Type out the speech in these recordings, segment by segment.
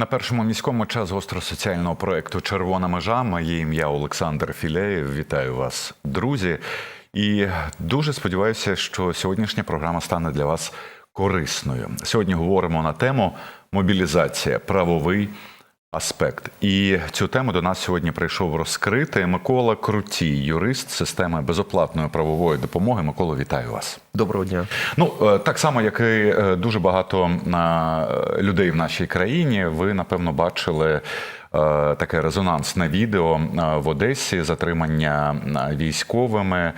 На першому міському час гостросоціального проекту Червона межа моє ім'я Олександр Філеєв. Вітаю вас, друзі. І дуже сподіваюся, що сьогоднішня програма стане для вас корисною. Сьогодні говоримо на тему мобілізація, правовий аспект. І цю тему до нас сьогодні прийшов розкрити Микола Крутій, юрист системи безоплатної правової допомоги. Микола, вітаю вас. Доброго дня. Ну е, так само, як і е, дуже багато е, людей в нашій країні, ви напевно бачили. Таке резонансне відео в Одесі затримання військовими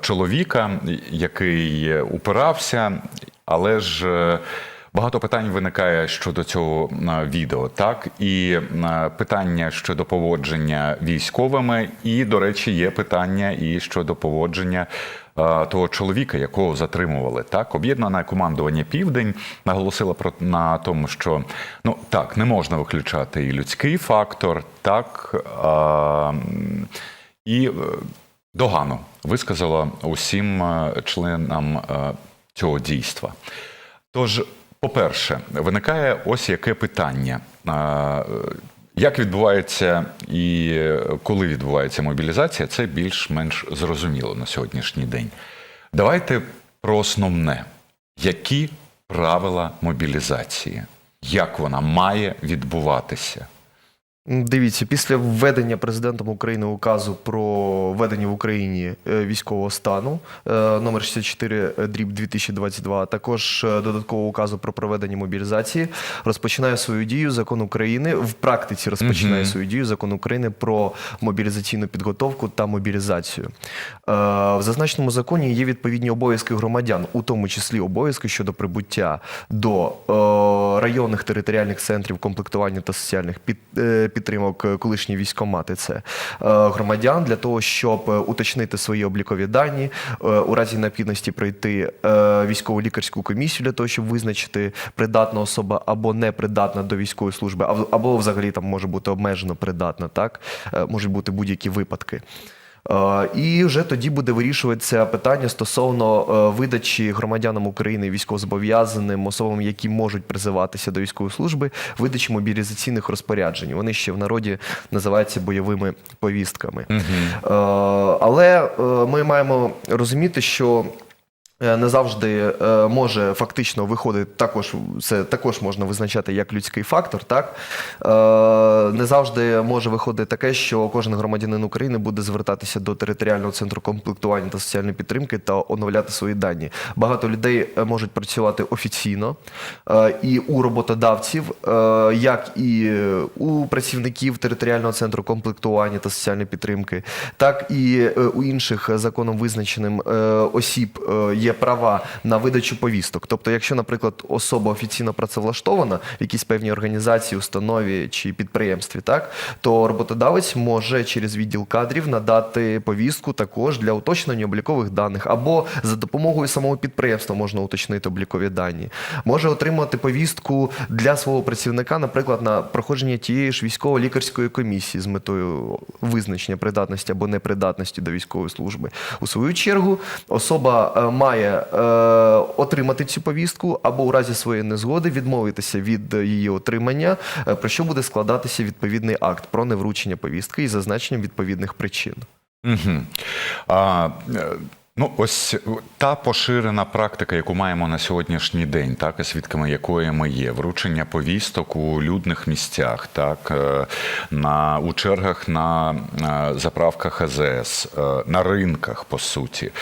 чоловіка, який упирався, але ж багато питань виникає щодо цього е, відео, так і е, питання щодо поводження військовими, і, до речі, є питання і щодо поводження е, того чоловіка, якого затримували. Так, об'єднане командування Південь наголосило про на тому, що ну так не можна виключати і людський фактор, так м, і догану висказала усім членам цього дійства. Тож, по-перше, виникає ось яке питання. Е, Як відбувається і коли відбувається мобілізація, це більш-менш зрозуміло на сьогоднішній день. Давайте про основне. Які правила мобілізації? Як вона має відбуватися? Дивіться, після введення президентом України указу про введення в Україні е, військового стану е, номер 64 дріб 2022, а також е, додаткового указу про проведення мобілізації, розпочинає свою дію закон України в практиці розпочинає свою дію закон України про мобілізаційну підготовку та мобілізацію. Е, В зазначеному законі є відповідні обов'язки громадян, у тому числі обов'язки щодо прибуття до е, районних територіальних центрів комплектування та соціальних під, е, підтримок колишні військомати. Це е, громадян для того, щоб е, уточнити свої облікові дані, е, у разі необхідності пройти е, військово-лікарську комісію для того, щоб визначити придатна особа або непридатна до військової служби, або- взагалі там може бути обмежено придатна. Так можуть бути будь-які випадки. Е, І вже тоді буде вирішуватися питання стосовно е, видачі громадянам України військовозобов'язаним особам, які можуть призиватися до військової служби, видачі мобілізаційних розпоряджень. Вони ще в народі називаються бойовими повістками. Угу. Але ми маємо розуміти, що. Е, Не завжди е, може фактично виходити також це також можна визначати як людський фактор. Так е, не завжди може виходити таке, що кожен громадянин України буде звертатися до територіального центру комплектування та соціальної підтримки та оновляти свої дані. Багато людей можуть працювати офіційно і у роботодавців, як і у працівників територіального центру комплектування та соціальної підтримки, так і у інших законом визначеним осіб е, є права на видачу повісток. Тобто, якщо, наприклад, особа офіційно працевлаштована в якійсь певній організації, установі чи підприємстві, так то роботодавець може через відділ кадрів надати повістку також для уточнення облікових даних, або за допомогою самого підприємства можна уточнити облікові дані. Може отримати повістку для свого працівника, наприклад, на проходження тієї ж військово-лікарської комісії з метою визначення придатності або непридатності до військової служби. У свою чергу особа е, має е, отримати цю повістку або у разі своєї незгоди відмовитися від її отримання, е, про що буде складатися відповідний акт про невручення повістки із зазначенням відповідних причин. Угу. А, е, ну, ось та поширена практика, яку маємо на сьогоднішній день, так, свідками якої ми є, вручення повісток у людних місцях, так, е, на, у чергах на заправках АЗС, на ринках, по суті.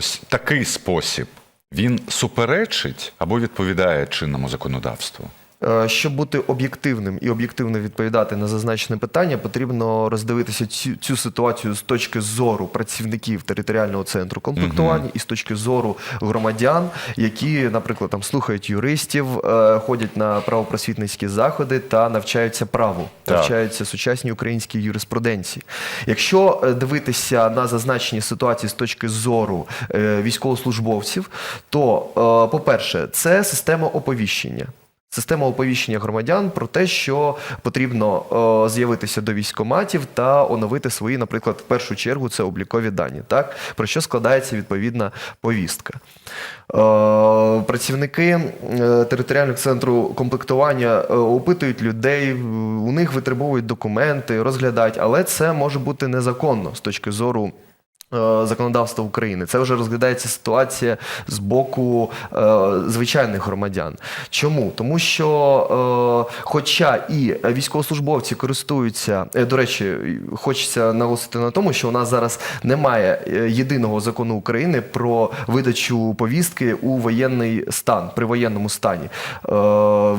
Ось такий спосіб. Він суперечить або відповідає чинному законодавству. Е, Щоб бути об'єктивним і об'єктивно відповідати на зазначене питання, потрібно роздивитися цю, цю ситуацію з точки зору працівників територіального центру комплектування і з точки зору громадян, які, наприклад, там слухають юристів, е, ходять на правопросвітницькі заходи та навчаються праву, Так. навчаються сучасній українській юриспруденції. Якщо е, дивитися на зазначені ситуації з точки зору військовослужбовців, то, е, по-перше, це система оповіщення. Система оповіщення громадян про те, що потрібно е, з'явитися до військоматів та оновити свої, наприклад, в першу чергу це облікові дані, так про що складається відповідна повістка. Е, працівники е, територіального центру комплектування е, опитують людей, у них витребовують документи, розглядають, але це може бути незаконно з точки зору. Е, Законодавства України це вже розглядається ситуація з боку е, звичайних громадян. Чому? Тому що, е, хоча і військовослужбовці користуються, до речі, хочеться наголосити на тому, що у нас зараз немає єдиного закону України про видачу повістки у воєнний стан при воєнному стані.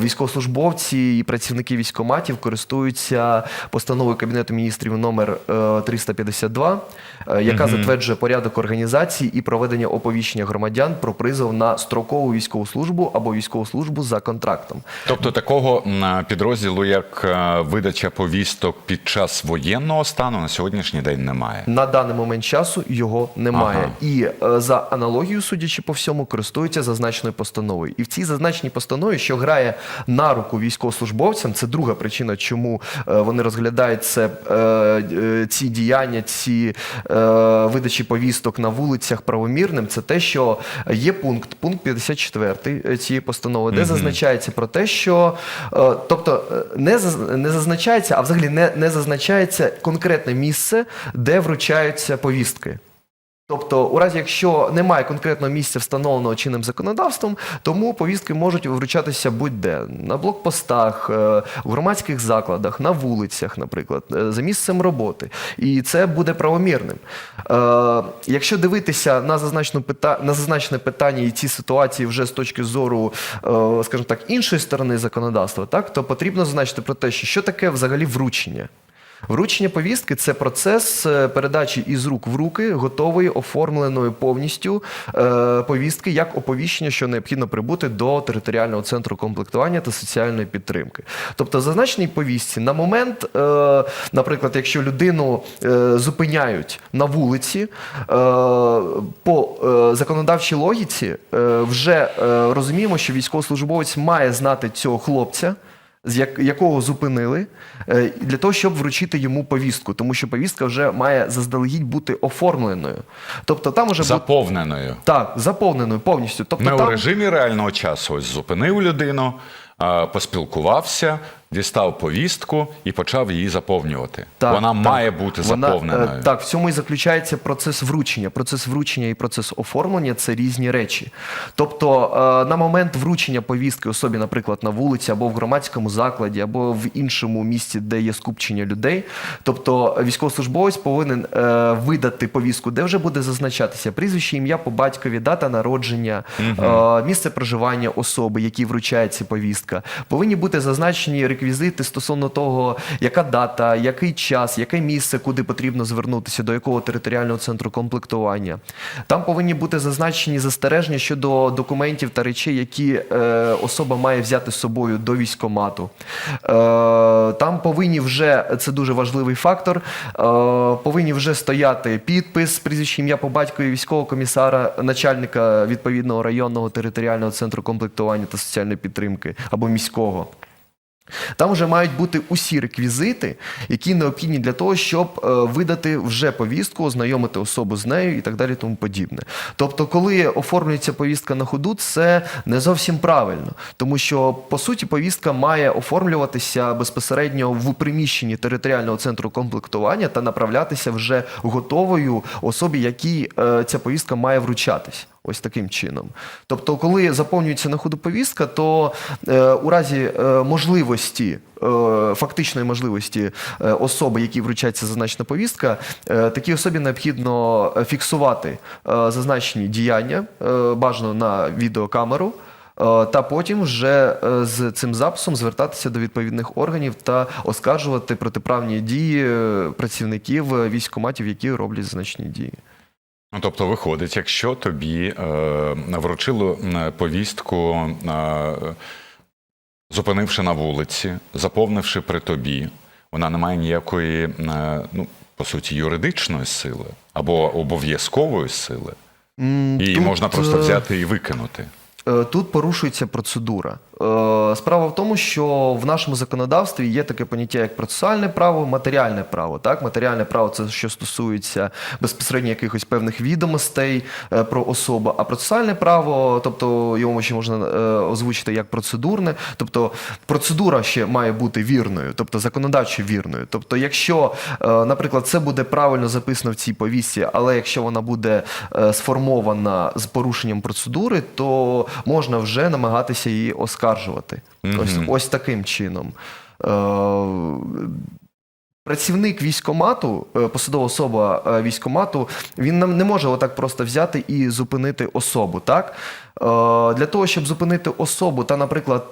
Військовослужбовці і працівники військоматів користуються постановою Кабінету міністрів номер е, 352, е, яка затверджує порядок організації і проведення оповіщення громадян про призов на строкову військову службу або військову службу за контрактом. Тобто такого підрозділу, як видача повісток під час воєнного стану, на сьогоднішній день немає. На даний момент часу його немає. Ага. І е, за аналогією, судячи по всьому, користуються зазначеною постановою. І в цій зазначеній постанові, що грає на руку військовослужбовцям, це друга причина, чому е, вони розглядають це, е, ці діяння, ці видачі повісток на вулицях правомірним. Це те, що є пункт, пункт 54 цієї постанови, де зазначається про те, що е, тобто е, не, не зазначається, а взагалі не, не зазначається конкретне місце, де вручаються повістки. Тобто, у разі, якщо немає конкретного місця, встановленого чинним законодавством, тому повістки можуть вручатися будь-де на блокпостах, е, в громадських закладах, на вулицях, наприклад, е, за місцем роботи. І це буде правомірним. Е, Якщо дивитися на зазначену пита... на зазначене питання і ці ситуації вже з точки зору, скажімо так, іншої сторони законодавства, так то потрібно зазначити про те, що таке взагалі вручення. Вручення повістки це процес е, передачі із рук в руки готової, оформленої повністю е, повістки як оповіщення, що необхідно прибути до територіального центру комплектування та соціальної підтримки. Тобто, зазначеній повістці на момент, е, наприклад, якщо людину е, зупиняють на вулиці, е, по е, законодавчій логіці е, вже е, розуміємо, що військовослужбовець має знати цього хлопця з як, якого зупинили, е, для того, щоб вручити йому повістку, тому що повістка вже має заздалегідь бути оформленою. Тобто там уже заповненою, Заповненою. так, заповненою повністю. Тобто Не у режимі реального часу. Ось зупинив людину, поспілкувався, дістав повістку і почав її заповнювати. Так, Вона так. має бути Вона, заповненою. е, так, в цьому і заключається процес вручення. Процес вручення і процес оформлення це різні речі. Тобто, е, на момент вручення повістки особі, наприклад, на вулиці або в громадському закладі, або в іншому місці, де є скупчення людей. Тобто, військовослужбовець повинен е, видати повістку, де вже буде зазначатися прізвище, ім'я по батькові, дата народження, е, місце проживання особи, якій вручається повістка. Повинні бути зазначені реквізити стосовно того, яка дата, який час, яке місце, куди потрібно звернутися, до якого територіального центру комплектування. Там повинні бути зазначені застереження щодо документів та речей, які е, особа має взяти з собою до військомату. Е, там повинні вже це дуже важливий фактор. Е, повинні вже стояти підпис, прізвище ім'я по батькові військового комісара, начальника відповідного районного територіального центру комплектування та соціальної підтримки або міського. Там вже мають бути усі реквізити, які необхідні для того, щоб е, видати вже повістку, ознайомити особу з нею і так далі, тому подібне. Тобто, коли оформлюється повістка на ходу, це не зовсім правильно, тому що по суті повістка має оформлюватися безпосередньо в приміщенні територіального центру комплектування та направлятися вже готовою особі, якій е, ця повістка має вручатись. Ось таким чином. Тобто, коли заповнюється на ходу повістка, то е, у разі е, можливості, е, фактичної можливості е, особи, якій вручається зазначена повістка, е, такій особі необхідно е, фіксувати е, зазначені діяння, е, бажано на відеокамеру. е, Та потім вже е, з цим записом звертатися до відповідних органів та оскаржувати протиправні дії працівників військкоматів, які роблять значні дії. Ну, тобто, виходить, якщо тобі е, вручили повістку, е, зупинивши на вулиці, заповнивши при тобі, вона не має ніякої, е, ну, по суті, юридичної сили або обов'язкової сили. Її тут, можна просто е, взяти і викинути. Е, Тут порушується процедура. Е, Справа в тому, що в нашому законодавстві є таке поняття як процесуальне право, матеріальне право. Так, матеріальне право це що стосується безпосередньо якихось певних відомостей е, про особу. А процесуальне право, тобто його ще можна е, озвучити як процедурне, тобто процедура ще має бути вірною, тобто законодавчо вірною. Тобто, якщо, наприклад, це буде правильно записано в цій повісті, але якщо вона буде сформована з порушенням процедури, то можна вже намагатися її оскаржувати. Ось, ось таким чином. Е, Працівник військомату, е, посадова особа е, військомату, він нам не може отак просто взяти і зупинити особу. Так Е, для того, щоб зупинити особу, та, наприклад,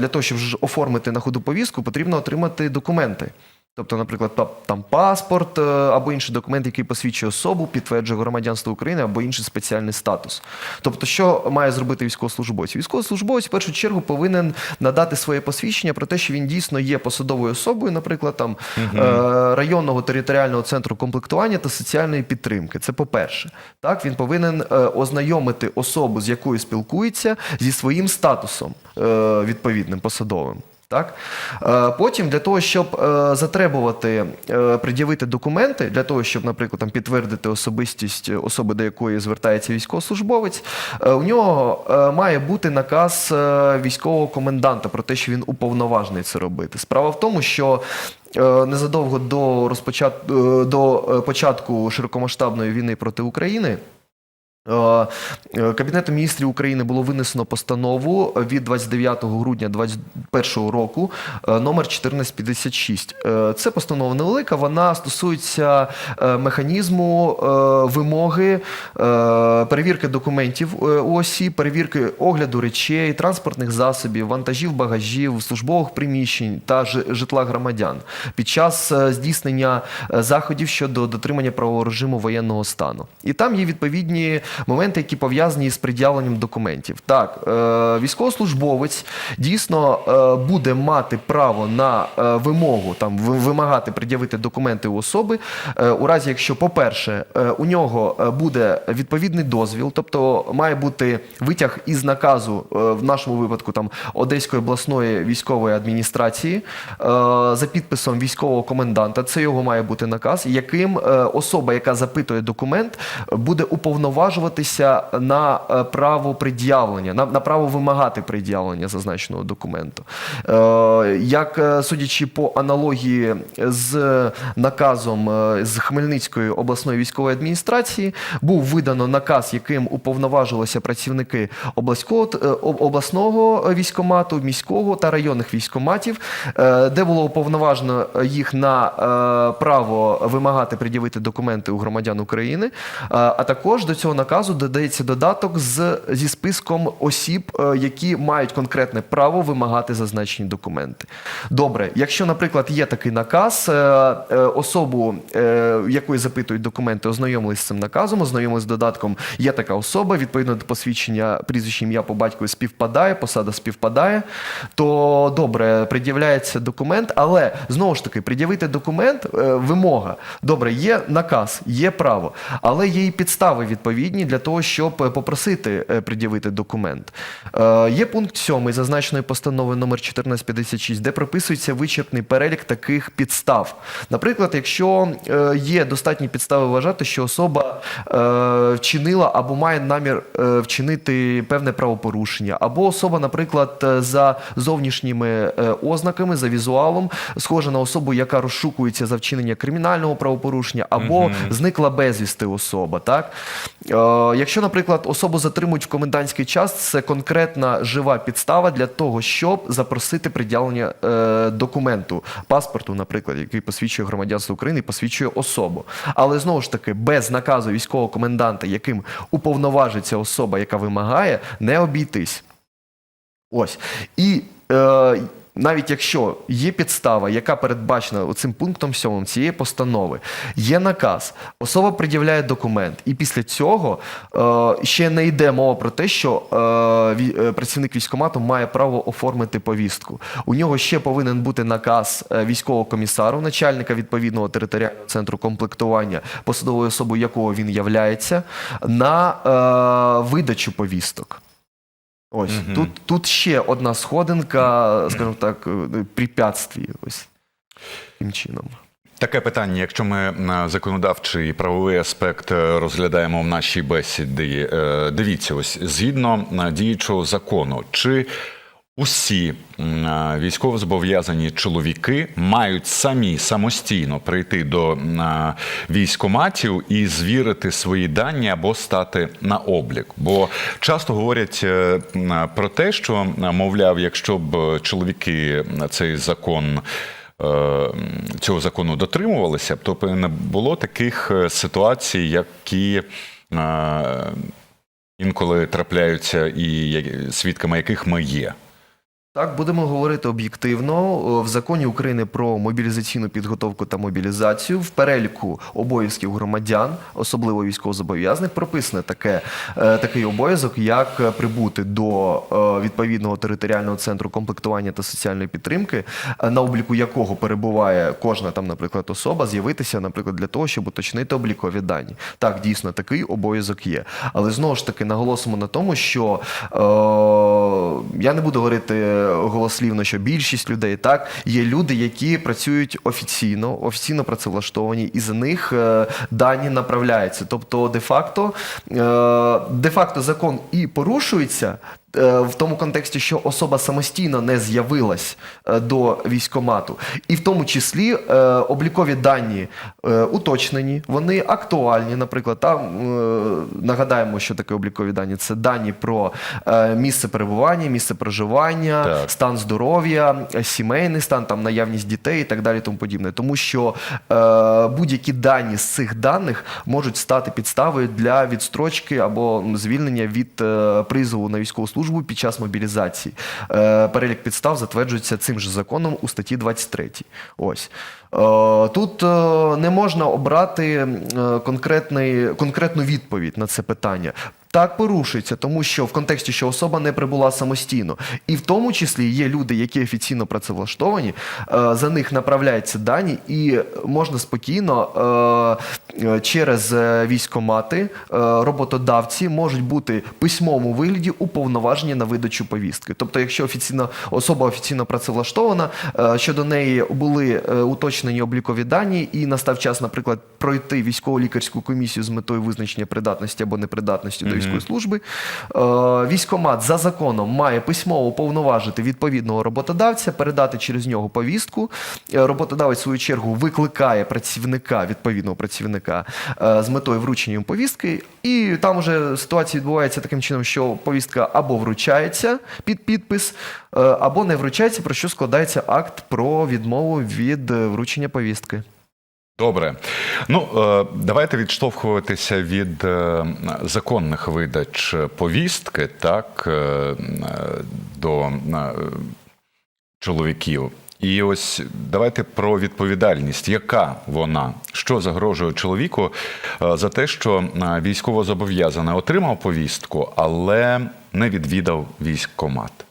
для того, щоб оформити на ходу повістку, потрібно отримати документи. Тобто, наприклад, там паспорт е, або інший документ, який посвідчує особу, підтверджує громадянство України або інший спеціальний статус. Тобто, що має зробити військовослужбовець? Військовослужбовець в першу чергу повинен надати своє посвідчення про те, що він дійсно є посадовою особою, наприклад, там е, районного територіального центру комплектування та соціальної підтримки. Це по-перше, так він повинен е, ознайомити особу, з якою спілкується, зі своїм статусом відповідним посадовим. Так? Е, Потім для того, щоб е, затребувати, е, пред'явити документи, для того, щоб, наприклад, там, підтвердити особистість особи, до якої звертається військовослужбовець, у нього має бути наказ військового коменданта про те, що він уповноважений це робити. Справа в тому, що незадовго до, розпочат... до початку широкомасштабної війни проти України. Е, е, Кабінетом міністрів України було винесено постанову від 29 грудня 2021 року е, номер 1456. Е, Це постанова невелика, вона стосується механізму вимоги перевірки документів у осіб, перевірки огляду речей, транспортних засобів, вантажів, багажів, службових приміщень та жи- житла громадян під час здійснення заходів щодо дотримання правового режиму воєнного стану. І там є відповідні моменти, які пов'язані з пред'явленням документів. Так, е, військовослужбовець дійсно е, буде мати право на е, вимогу там вимагати пред'явити документи у особи, у разі, якщо, по-перше, у нього буде відповідний дозвіл, тобто має бути витяг із наказу в нашому випадку там Одеської обласної військової адміністрації за підписом військового коменданта. Це його має бути наказ, яким особа, яка запитує документ, буде уповноважуватися на е, право пред'явлення, на, на право вимагати пред'явлення зазначеного документу. Е, Як е, судячи по аналогії з наказом е, з Хмельницької обласної військової адміністрації, був видано наказ, яким уповноважилися працівники обласного військомату, міського та районних військоматів, де було уповноважено їх на право вимагати пред'явити документи у громадян України. А також до цього наказу додається додаток з, зі списком осіб, е, які мають конкретне право вимагати зазначені документи. Добре, якщо, наприклад, є такий наказ, е, е, особу, якої запитують документи, ознайомились з цим наказом, ознайомились з додатком, є така особа, відповідно до посвідчення прізвище ім'я по батькові співпадає, посада співпадає, то добре, пред'являється документ, але знову ж таки, пред'явити документ, вимога. Добре, є наказ, є право, але є і підстави відповідні для того, щоб е, попросити е, пред'явити документ. Е, Є пункт 7 зазначеної постанови номер 1456, де прописується вичерпний перелік таких підстав. Наприклад, якщо є достатні підстави вважати, що особа вчинила або має намір вчинити певне правопорушення, або особа, наприклад, за зовнішніми ознаками, за візуалом, схожа на особу, яка розшукується за вчинення кримінального правопорушення, або зникла безвісти особа. Так? Е, якщо, наприклад, особу затримують в комендантський час, це конкретна жива підстава для того, щоб запросити пред'явлення е, документу, паспорту, наприклад, який посвідчує громадянство України і посвідчує особу. Але знову ж таки, без наказу військового коменданта, яким уповноважиться особа, яка вимагає, не обійтись. Ось. І е, навіть якщо є підстава, яка передбачена цим пунктом 7 цієї постанови, є наказ, особа пред'являє документ, і після цього е, ще не йде мова про те, що е, е, працівник військкомату має право оформити повістку. У нього ще повинен бути наказ е, військового комісару, начальника відповідного територіального центру комплектування, посадовою особою якого він являється, на е, видачу повісток. Ось тут, тут ще одна сходинка, скажімо так, препятствій. Ось таким чином. Таке питання, якщо ми е, законодавчий і правовий аспект е, розглядаємо в нашій бесіді, е, дивіться, ось згідно е, діючого закону, чи усі військовозобов'язані чоловіки мають самі самостійно прийти до військоматів і звірити свої дані або стати на облік? Бо часто говорять е, про те, що мовляв, якщо б чоловіки цей закон е, цього закону дотримувалися, то не було таких е, ситуацій, які інколи трапляються, і свідками яких ми є. Так, будемо говорити об'єктивно. В законі України про мобілізаційну підготовку та мобілізацію в переліку обов'язків громадян, особливо військовозобов'язаних, прописане таке, е, такий обов'язок, як прибути до е, відповідного територіального центру комплектування та соціальної підтримки, е, на обліку якого перебуває кожна там, наприклад, особа, з'явитися, наприклад, для того, щоб уточнити облікові дані. Так, дійсно, такий обов'язок є. Але знову ж таки наголосимо на тому, що е, я не буду говорити голослівно, що більшість людей так є люди, які працюють офіційно, офіційно працевлаштовані, і за них е, дані направляються. Тобто, де-факто, е, де-факто закон і порушується. Е, В тому контексті, що особа самостійно не з'явилась е, до військомату, і в тому числі е, облікові дані уточнені, вони актуальні. Наприклад, там нагадаємо, що таке облікові дані. Це дані про місце перебування, місце проживання, Так. стан здоров'я, сімейний стан, там наявність дітей і так далі, тому подібне. Тому що будь-які дані з цих даних можуть стати підставою для відстрочки або звільнення від призову на військову службу під час мобілізації. Е, перелік підстав затверджується цим же законом у статті 23. Ось. Е, Тут е, не можна обрати е, конкретний, конкретну відповідь на це питання. Так порушується, тому що в контексті, що особа не прибула самостійно, і в тому числі є люди, які офіційно працевлаштовані, е, за них направляються дані, і можна спокійно е, е, через військомати роботодавці можуть бути письмовому вигляді уповноважені на видачу повістки. Тобто, якщо офіційно особа офіційно працевлаштована, щодо неї були уточнені облікові дані, і настав час, наприклад, пройти військово-лікарську комісію з метою визначення придатності або непридатності до військової служби. Е, Військомат за законом має письмово повноважити відповідного роботодавця, передати через нього повістку. Е, Роботодавець, в свою чергу, викликає працівника, відповідного працівника е, з метою вручення йому повістки. І там вже ситуація відбувається таким чином, що повістка або вручається під підпис, або не вручається, про що складається акт про відмову від вручення повістки. Добре. Ну, е, давайте відштовхуватися від е, законних видач повістки, так, е, до чоловіків. І ось давайте про відповідальність. Яка вона? Що загрожує чоловіку за те, що е, військовозобов'язаний отримав повістку, але не відвідав військкомат?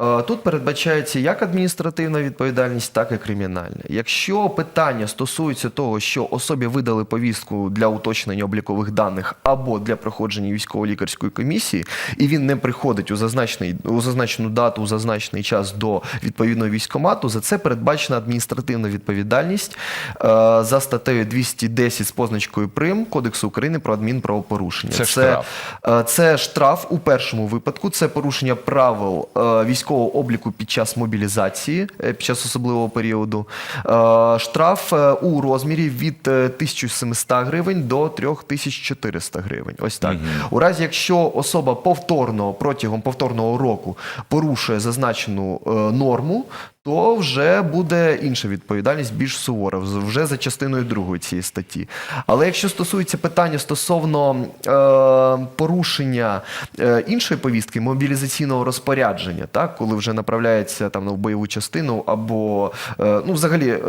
Е, Тут передбачається як адміністративна відповідальність, так і кримінальна. Якщо питання стосується того, що особі видали повістку для уточнення облікових даних або для проходження військово-лікарської комісії, і він не приходить у зазначений у зазначену дату, у зазначений час до відповідного військомату, за це передбачена адміністративна відповідальність е, за статтею 210 з позначкою Прим Кодексу України про адмінправопорушення. Це штраф. Е, Це штраф у першому випадку, це порушення правил е, військового обліку під час мобілізації, е, під час особливого періоду. Е, Штраф е, у розмірі від е, 1700 гривень до 3400 гривень. Ось так. У разі, якщо особа повторно протягом повторного року порушує зазначену норму, то вже буде інша відповідальність, більш сувора, вже за частиною другої цієї статті. Але якщо стосується питання стосовно е, порушення е, іншої повістки, мобілізаційного розпорядження, так, коли вже направляється там, в бойову частину, або е, ну, взагалі е,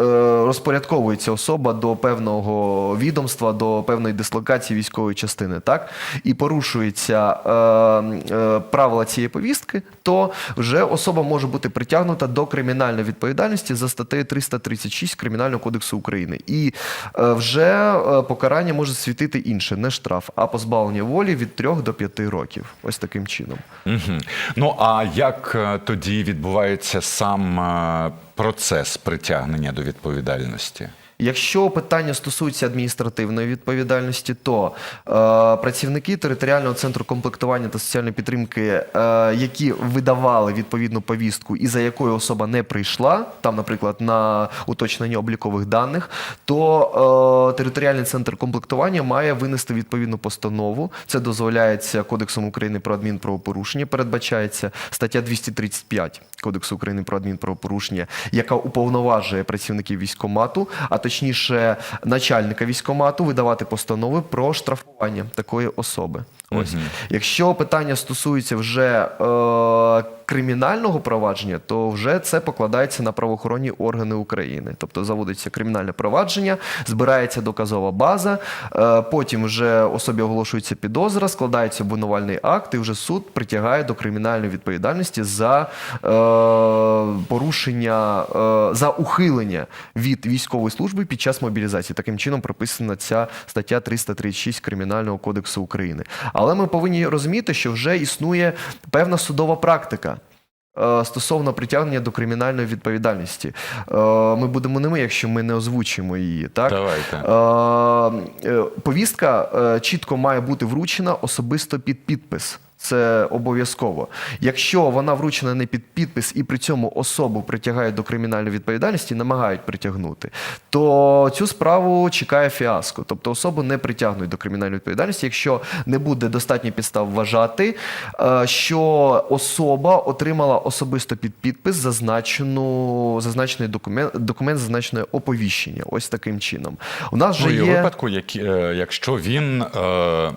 розпорядковується особа до певного відомства, до певної дислокації військової частини, так, і порушується е, е, правила цієї повістки, то вже особа може бути притягнута до кримінальної кримінальної відповідальності за статтею 336 Кримінального кодексу України. І е, вже е, покарання може світити інше, не штраф, а позбавлення волі від 3 до 5 років. Ось таким чином. Угу. Ну а як е, тоді відбувається сам процес притягнення до відповідальності? Якщо питання стосується адміністративної відповідальності, то е, працівники територіального центру комплектування та соціальної підтримки, е, які видавали відповідну повістку і за якою особа не прийшла, там, наприклад, на уточнення облікових даних, то е, територіальний центр комплектування має винести відповідну постанову. Це дозволяється Кодексом України про адмінправопорушення, передбачається стаття 235 Кодексу України про адмінправопорушення, яка уповноважує працівників військкомату, а точніше начальника військомату, видавати постанови про штрафування такої особи. Ось якщо питання стосується вже е, кримінального провадження, то вже це покладається на правоохоронні органи України. Тобто заводиться кримінальне провадження, збирається доказова база, е, потім вже особі оголошується підозра, складається обвинувальний акт, і вже суд притягає до кримінальної відповідальності за е, порушення, е, за ухилення від військової служби під час мобілізації. Таким чином прописана ця стаття 336 Кримінального кодексу України. Але ми повинні розуміти, що вже існує певна судова практика. е, Стосовно притягнення до кримінальної відповідальності, Е, ми будемо ними, якщо ми не озвучимо її. Так Давайте. Е, повістка чітко має бути вручена особисто під підпис. Це обов'язково. Якщо вона вручена не під підпис і при цьому особу притягають до кримінальної відповідальності, намагають притягнути, то цю справу чекає фіаско. Тобто особу не притягнуть до кримінальної відповідальності, якщо не буде достатньо підстав вважати, е, що особа отримала особисто під підпис зазначену зазначений документ, документ зазначене оповіщення. Ось таким чином. У нас Ну, вже є випадку, як, е, якщо він, е,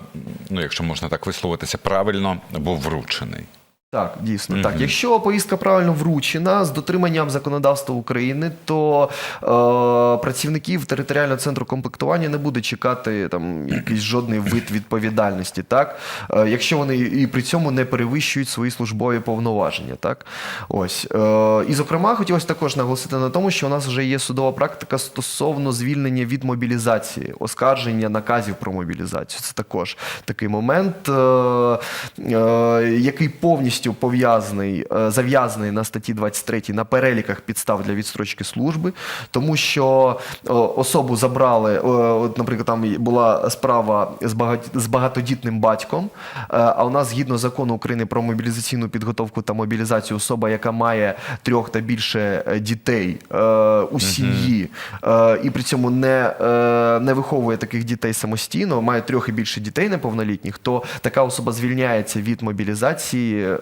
ну якщо можна так висловитися, правильно був вручений. Так, дійсно. Так, якщо повістка правильно вручена з дотриманням законодавства України, то е, працівників територіального центру комплектування не буде чекати там якийсь жодний вид відповідальності, так? Е, якщо вони і при цьому не перевищують свої службові повноваження, так? Ось. Е, і зокрема, хотілося також наголосити на тому, що у нас вже є судова практика стосовно звільнення від мобілізації, оскарження наказів про мобілізацію. Це також такий момент, е, е, який повністю пов'язаний, е, зав'язаний на статті 23 на переліках підстав для відстрочки служби, тому що особу забрали, от, наприклад, там була справа з, багат, з багатодітним батьком, е, а у нас згідно закону України про мобілізаційну підготовку та мобілізацію особа, яка має трьох та більше е, дітей у сім'ї, і при цьому не, не виховує таких дітей самостійно, має трьох і більше дітей неповнолітніх, то така особа звільняється від мобілізації,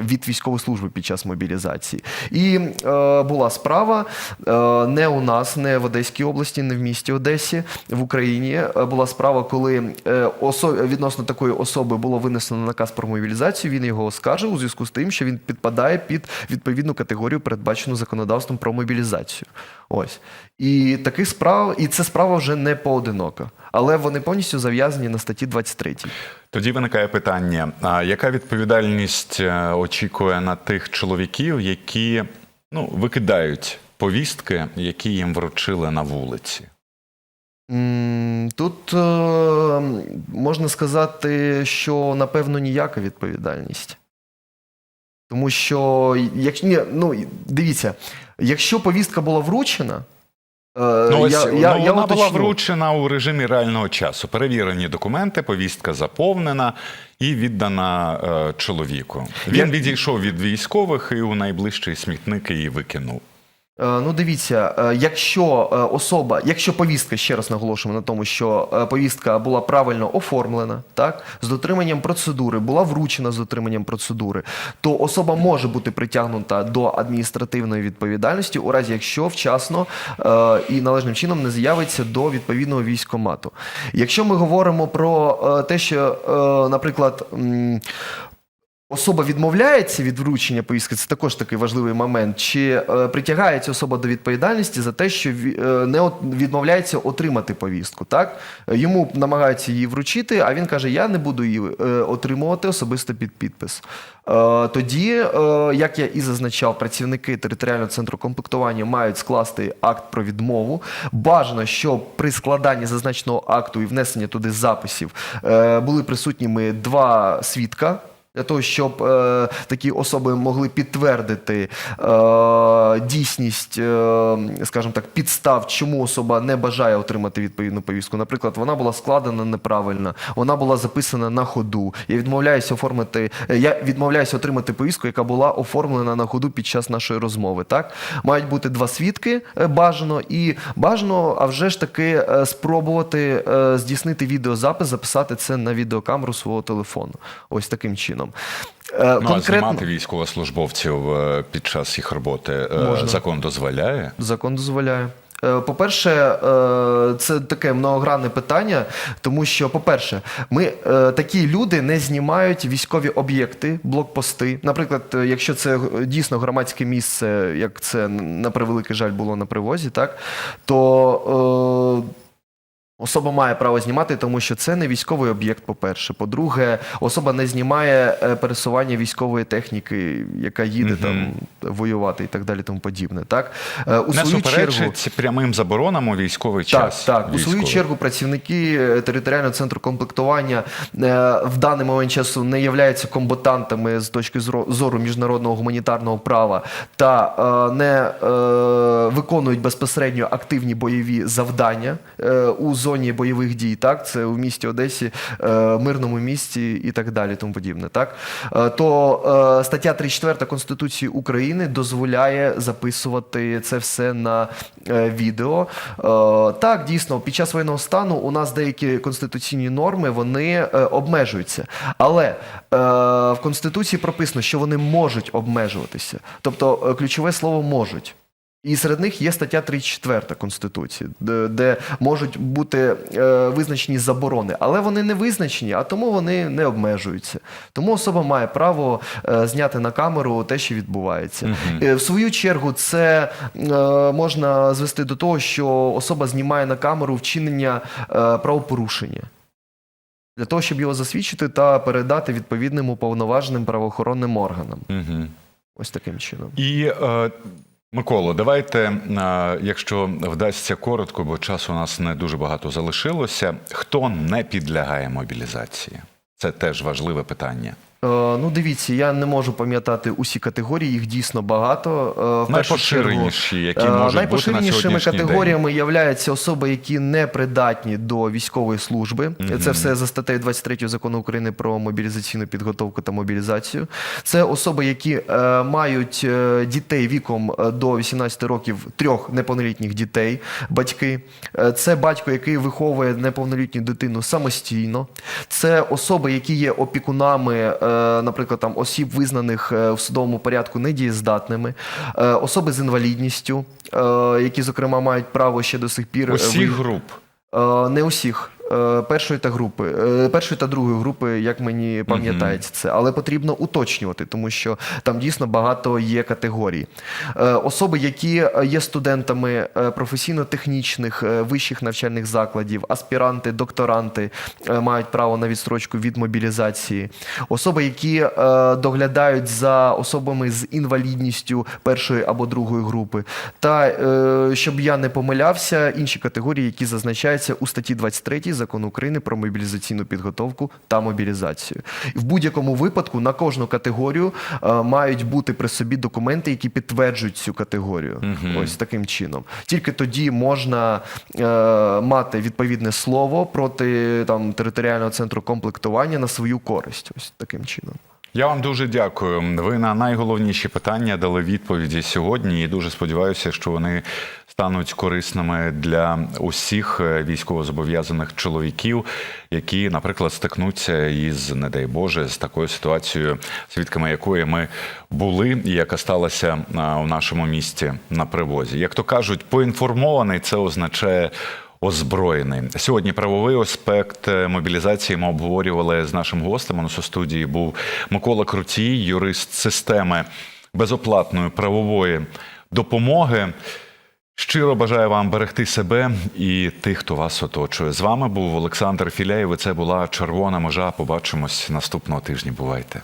від військової служби під час мобілізації. І е, була справа е, не у нас, не в Одеській області, не в місті Одесі, в Україні. Е, Була справа, коли е, відносно такої особи було винесено наказ про мобілізацію. Він його оскаржив у зв'язку з тим, що він підпадає під відповідну категорію, передбачену законодавством про мобілізацію. Ось і таких справ, і це справа вже не поодинока, але вони повністю зав'язані на статті 23. Тоді виникає питання: а яка відповідальність е, очікує на тих чоловіків, які ну, викидають повістки, які їм вручили на вулиці? Тут е, можна сказати, що напевно ніяка відповідальність. Тому що, якщо ні, ну дивіться, якщо повістка була вручена, Ну, ось, я, ну, я, я вона була вручена у режимі реального часу. Перевірені документи, повістка заповнена і віддана е, чоловіку. Він Я- відійшов від військових і у найближчий смітник її викинув. Е, Ну, дивіться, е, якщо е, особа, якщо повістка, ще раз наголошуємо на тому, що повістка була правильно оформлена, так, з дотриманням процедури, була вручена з дотриманням процедури, то особа може бути притягнута до адміністративної відповідальності у разі, якщо вчасно і належним чином не з'явиться до відповідного військкомату. Якщо ми говоримо про те, що, наприклад, особа відмовляється від вручення повістки, це також такий важливий момент. Чи е, притягається особа до відповідальності за те, що е, не от, відмовляється отримати повістку? Так йому намагаються її вручити, а він каже: Я не буду її е, отримувати особисто під підпис. Е, тоді, е, як я і зазначав, працівники територіального центру комплектування мають скласти акт про відмову. Бажано, щоб при складанні зазначеного акту і внесенні туди записів е, були присутніми два свідка. Для того, щоб е, такі особи могли підтвердити е, дійсність, е, скажімо так, підстав, чому особа не бажає отримати відповідну повістку. Наприклад, вона була складена неправильно, вона була записана на ходу. Я відмовляюся оформити, е, я відмовляюся отримати повістку, яка була оформлена на ходу під час нашої розмови. Так мають бути два свідки е, бажано, і бажано, а вже ж таки е, спробувати здійснити відеозапис, записати це на відеокамеру свого телефону. Ось таким чином. Е, Ну, а знімати військовослужбовців е, під час їх роботи е, Можна. закон дозволяє? Закон дозволяє. По-перше, це таке многогранне питання, тому що, по-перше, ми такі люди не знімають військові об'єкти, блокпости. Наприклад, якщо це дійсно громадське місце, як це на превеликий жаль було на привозі, так то. Особа має право знімати, тому що це не військовий об'єкт, по-перше. По-друге, особа не знімає е, пересування військової техніки, яка їде Мгм. там воювати і так далі, тому подібне. Так? Е, У Не свою чергу, прямим заборонам у військовий так, час. так. У свою чергу працівники е, територіального центру комплектування в даний момент часу не являються комбатантами з точки зору міжнародного гуманітарного права та не виконують безпосередньо активні бойові завдання у зоні бойових дій. Так, це у місті Одесі, е, мирному місті і так далі, тому подібне. Так, Е, то е, стаття 34 Конституції України дозволяє записувати це все на відео. Так, дійсно, під час воєнного стану у нас деякі конституційні норми вони обмежуються. Але в Конституції прописано, що вони можуть обмежуватися. Тобто ключове слово можуть. І серед них є стаття 34 Конституції, де, де можуть бути е, визначені заборони, але вони не визначені, а тому вони не обмежуються. Тому особа має право е, зняти на камеру те, що відбувається. Е, в свою чергу, це е, можна звести до того, що особа знімає на камеру вчинення е, правопорушення. Для того, щоб його засвідчити та передати відповідним уповноваженим правоохоронним органам. Мгм. Ось таким чином. І е, Миколо, давайте, якщо вдасться коротко, бо часу у нас не дуже багато залишилося. Хто не підлягає мобілізації? Це теж важливе питання. Е, Ну, дивіться, я не можу пам'ятати усі категорії, їх дійсно багато. Е, Найпоширеніші, які е, можуть бути на найпоширенішими день. категоріями являються особи, які не придатні до військової служби. Це все за статтею 23 закону України про мобілізаційну підготовку та мобілізацію. Це особи, які е, мають дітей віком до 18 років, трьох неповнолітніх дітей, батьки. Це батько, який виховує неповнолітню дитину самостійно. Це особи, які є опікунами, наприклад, там осіб, визнаних е, в судовому порядку недієздатними, е, особи з інвалідністю, е, які, зокрема, мають право ще до сих пір е, Усіх груп. Е, Не усіх. Е, Першої та групи, е, першої та другої групи, як мені пам'ятається це, але потрібно уточнювати, тому що там дійсно багато є категорій. Е, Особи, які є студентами професійно-технічних вищих навчальних закладів, аспіранти, докторанти мають право на відстрочку від мобілізації. Особи, які доглядають за особами з інвалідністю першої або другої групи. Та щоб я не помилявся, інші категорії, які зазначаються у статті 23 закону України про мобілізаційну підготовку та мобілізацію. В будь-якому випадку на кожну категорію е, мають бути при собі документи, які підтверджують цю категорію. Ось таким чином. Тільки тоді можна е, мати відповідне слово проти там територіального центру комплектування на свою користь. Ось таким чином. Я вам дуже дякую. Ви на найголовніші питання дали відповіді сьогодні, і дуже сподіваюся, що вони стануть корисними для усіх е, військовозобов'язаних чоловіків, які, наприклад, стикнуться із, не дай Боже, з такою ситуацією, свідками якої ми були, і яка сталася а, у нашому місті на привозі. Як то кажуть, поінформований це означає озброєний. Сьогодні правовий аспект е, мобілізації ми обговорювали з нашим гостем. У нас у студії був Микола Крутій, юрист системи безоплатної правової допомоги. Щиро бажаю вам берегти себе і тих, хто вас оточує. З вами був Олександр Філяєв. Це була червона межа. Побачимось наступного тижня. Бувайте.